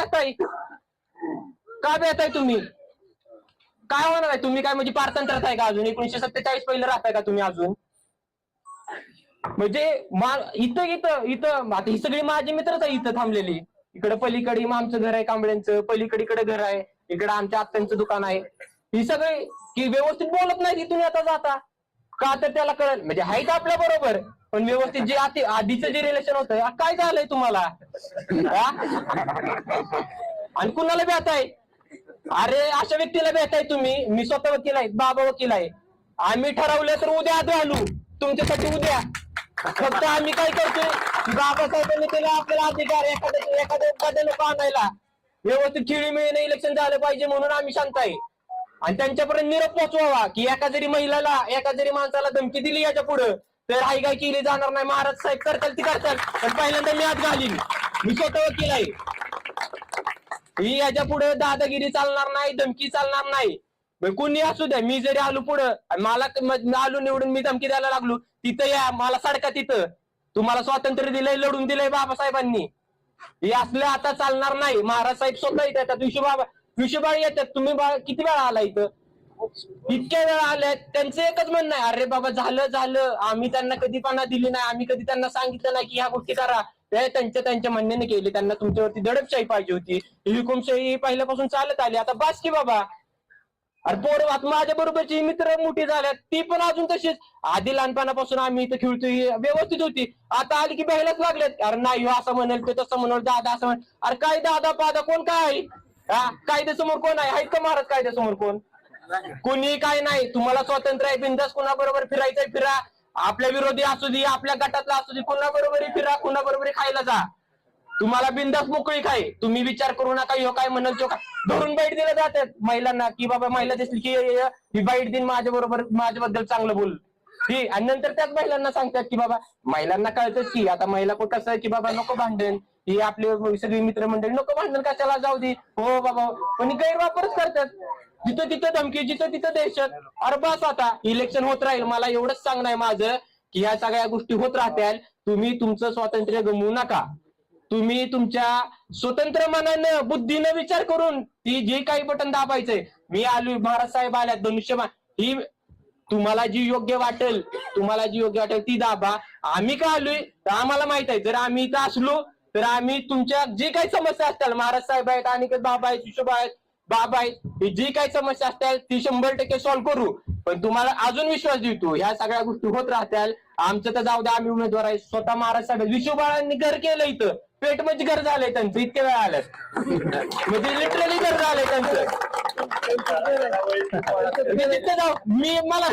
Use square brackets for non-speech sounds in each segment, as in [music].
बेताय का बेताय तुम्ही? काय होणार आहे? तुम्ही काय म्हणजे पारतंत्र्यात आहे का अजून? एकोणीशे सत्तेचाळीस पहिले राहताय का तुम्ही अजून? म्हणजे मा- इथं इथं इथं आता ही सगळी माझी मित्रच आहे इथं थांबलेली. इकडे पलीकडे आमचं घर आहे कांबळ्यांचं. पलीकडीकडे घर आहे. इकडे आमच्या आत्यांचं दुकान आहे. ही सगळी की व्यवस्थित बोलत नाही इथून आता जाता. का तर त्याला कळेल? म्हणजे आहे का आपल्या बरोबर? पण व्यवस्थित जे आधी आधीचं जे रिलेशन होतं काय झालंय तुम्हाला? आणि कुणाला भेटाय? अरे अशा व्यक्तीला भेटाय तुम्ही. मी स्वतः वकील आहे बाबा वकील आहे. आम्ही ठरवलं तर उद्या आधी आलो. तुमच्यासाठी उद्या. फक्त आम्ही काय करतोय? बाबासाहेबांनी केला आपल्याला अधिकार एखाद्या एखाद्या एखाद्या लोक आणायला. व्यवस्थित खेळी मिळणे इलेक्शन झालं पाहिजे म्हणून आम्ही शांत आहे. आणि त्यांच्यापर्यंत निरोप पोहोचवावा की एका जरी महिलाला एका जरी माणसाला धमकी दिली याच्यापुढे तर हाय काय केली जाणार नाही. महाराज साहेब करताल ती करताल. पण पहिल्यांदा मी आज घालीन. मी स्वतः वकील आहे. ही याच्यापुढे दादागिरी चालणार नाही धमकी चालणार नाही. कोणी कुणी असू द्या मी जरी आलो पुढं मला आलो निवडून मी धमकी द्यायला लागलो तिथं या मला सडका तिथं. तुम्हाला स्वातंत्र्य दिलंय लढून दिलंय बाबासाहेबांनी. हे असलं आता चालणार नाही. महाराज साहेब स्वतः येतात. दिवशी बाबा विशुबाळ येतात. तुम्ही बा- किती वेळा आला इथं? इतक्या वेळा आल्या त्यांचं एकच म्हणणं आहे अरे बाबा झालं झालं. आम्ही त्यांना कधीपणा दिली नाही. आम्ही कधी त्यांना सांगितलं नाही की ह्या गोष्टी करा. त्यांच्या त्यांच्या म्हणण्याने केली. त्यांना तुमच्यावरती दडपशाही पाहिजे होती. हुकुमशाही पहिल्यापासून चालत आली. आता बास की बाबा. अरे पोर माझ्या बरोबरची मित्र मोठी झाल्यात. ती पण अजून तशीच. आधी लहानपणापासून आम्ही इथं खेळतोय. व्यवस्थित होती. आता आली की बहायलाच लागल्यात. अरे नाही हो, असं म्हणेल ते तसं म्हणेल दादा असं म्हणेल अरे काय दादा पादा? कोण काय? आहे हा? कायद्यासमोर कोण आहे? आहेत का महाराज कायद्यासमोर कोण? कुणी काय नाही. तुम्हाला स्वातंत्र्य आहे बिंदास कुणाबरोबर फिरायचंय फिरा. आपल्या विरोधी असू दे आपल्या गटातला असू दे कुणाबरोबरही फिरा कुणाबरोबरही खायला जा. तुम्हाला बिंदास मोकळी काय तुम्ही विचार करू नका यो काय म्हणाल तो काय. धरून बाईट दिलं जातात महिलांना की बाबा महिला दिसली की ही बाईट दिन माझ्या बरोबर माझ्याबद्दल चांगलं बोल. ती आणि नंतर त्याच महिलांना सांगतात की बाबा महिलांना कळतच की आता महिला पण कसं आहे की बाबा नको भांडण. ही आपली सगळी मित्रमंडळी नको भांडण कशाला जाऊ दे. हो बाबा पण गैरवापरच करतात. जिथं तिथं धमकी जिथं तिथं दहशत. अरे बस आता इलेक्शन होत राहील. मला एवढंच सांगणं आहे माझं की ह्या सगळ्या गोष्टी होत राहत्याल. तुम्ही तुमचं स्वातंत्र्य गमवू नका. तुम्ही तुमच्या स्वतंत्र मनानं बुद्धीनं विचार करून ती जे काही बटन दाबायचंय. मी आलो महाराज साहेब आल्यात धनुष्यबाण. ही तुम्हाला जी योग्य वाटेल तुम्हाला जी योग्य वाटेल ती दाबा. आम्ही का आलोय? तर आम्हाला माहीत आहे. जर आम्ही इथं असलो तर आम्ही तुमच्या जे काही समस्या असतील महाराज साहेब आहेत आणि बाबा आहेत शिशोबा आहेत बाबा आहेत जी काही समस्या असतील ती शंभर टक्के सॉल्व्ह करू. पण तुम्हाला अजून विश्वास देतो ह्या सगळ्या गोष्टी होत राहत्याल आमचं तर जाऊ द्या आम्ही उमेदवार आहे. स्वतः महाराज साहेब आहेत. घर केलं इथं. पेट म्हणजे घर झालंय त्यांचं. इतक्या वेळा आल्यात. म्हणजे लिटरली घर झालंय त्यांचं. मी [laughs] तिथे जाऊ मी मला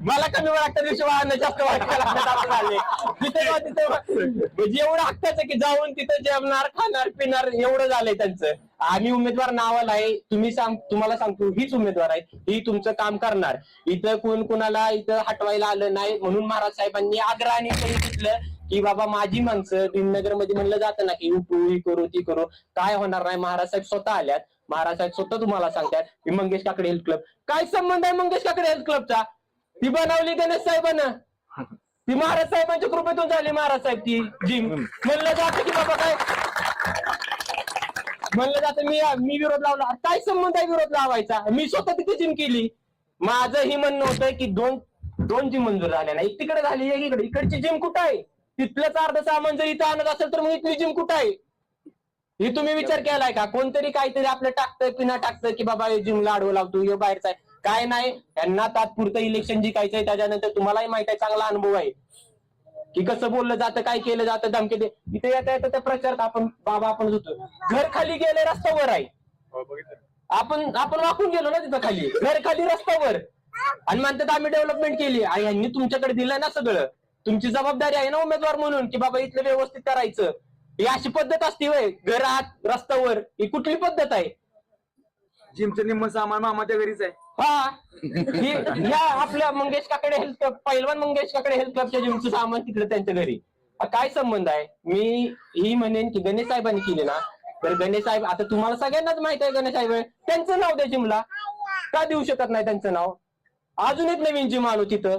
मला कमी वाटतं विश्वास जास्त वाटतं तिथे जाऊ तिथे म्हणजे एवढं हक्काचं की जाऊन तिथं जेवणार खाणार पिणार एवढं झालंय त्यांचं. आम्ही उमेदवार नावाला आहे. तुम्ही सांग तुम्हाला सांगतो हीच उमेदवार आहे. ही तुमचं काम करणार. इथं कोण कोणाला इथं हटवायला आलं नाही म्हणून महाराज साहेबांनी आग्रहाने घेतलं की बाबा माझी माणसं भीमनगरमध्ये म्हणलं जातं ना की ही करू ती करू. काय होणार नाही? महाराज साहेब स्वतः आल्यात. महाराज साहेब स्वतः तुम्हाला सांगतात की मंगेश काकडे हेल्थ क्लब काय संबंध आहे मंगेश काकडे हेल्थ क्लबचा ती बनवली गणेश साहेबानं. ती महाराज साहेबांच्या कृपेतून झाली महाराज साहेब ती. जिम म्हणलं जातं की बाबा काय? म्हणलं जातं मी मी विरोध लावला. काय संबंध आहे विरोध लावायचा? मी स्वतः तिथे जिम केली. माझं ही म्हणणं होतं की दोन दोन जिम मंजूर झाल्या नाही. एक तिकडे झाली एकीकडे इकडची जिम कुठं आहे? तिथलंच अर्ध सामान जर इथं आणत असेल तर मग इथली जिम कुठं आहे? हे तुम्ही विचार केलाय का? कोणतरी काहीतरी आपलं टाकतंय पिना टाकतंय की बाबा जिमला आडवं लावतो यो बाहेरचा आहे. काय नाही त्यांना तात्पुरतं इलेक्शन जिंकायचंय त्याच्यानंतर तुम्हालाही माहीत आहे चांगला अनुभव आहे. की कसं बोललं जातं काय केलं जातं धमकी दे. इथे येता येतं त्या प्रचारात आपण बाबा आपण होतो. घर खाली गेले रस्त्यावर आहे. आपण आपण वाकून गेलो ना तिथं खाली. घर खाली रस्त्यावर. आणि म्हणतात आम्ही डेव्हलपमेंट केली. आणि यांनी तुमच्याकडे दिलं ना सगळं. तुमची जबाबदारी आहे ना उमेदवार म्हणून की बाबा इथलं व्यवस्थित करायचं. ही अशी पद्धत असते वय घरात रस्त्यावर ही कुठली पद्धत आहे? जिमचं निम्म सामान मामाच्या घरीच आहे. हा. ही- ह्या आपल्या मंगेश काकडे हेल्थ क्लब पैलवान मंगेश काकडे हेल्थ क्लबच्या जिमचं सामान तिकडे त्यांच्या घरी. हा काय संबंध आहे? मी ही म्हणेन की गणेश साहेबांनी केले ना तर गणेश साहेब आता तुम्हाला सगळ्यांनाच माहीत आहे गणेश साहेब त्यांचं नाव द्या जिमला. का देऊ शकत नाही त्यांचं नाव? अजून एक नवीन जिम आलो तिथं.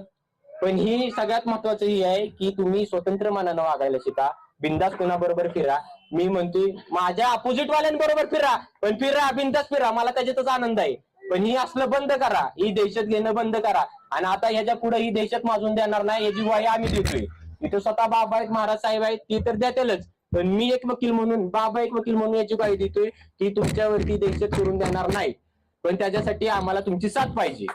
पण ही सगळ्यात महत्वाचं ही आहे की तुम्ही स्वतंत्र मनानं वागायला शिका. बिंदास कोणाबरोबर फिरा. मी म्हणतोय माझ्या अपोजिट वाल्यांबरोबर फिरा पण फिरा बिंदास फिरा. मला त्याच्यातच आनंद आहे. पण ही असलं बंद करा. ही दहशत घेणं बंद करा. आणि आता ह्याच्या पुढे ही दहशत माजून देणार नाही याची ग्वाही आम्ही देतोय. इथे स्वतः बाबा आहेत महाराज साहेब आहेत ती तर देतीलच. पण मी एक वकील म्हणून बाबा एक वकील म्हणून याची ग्वाही देतोय की तुमच्यावरती दहशत करून देणार नाही. पण त्याच्यासाठी आम्हाला तुमची साथ पाहिजे.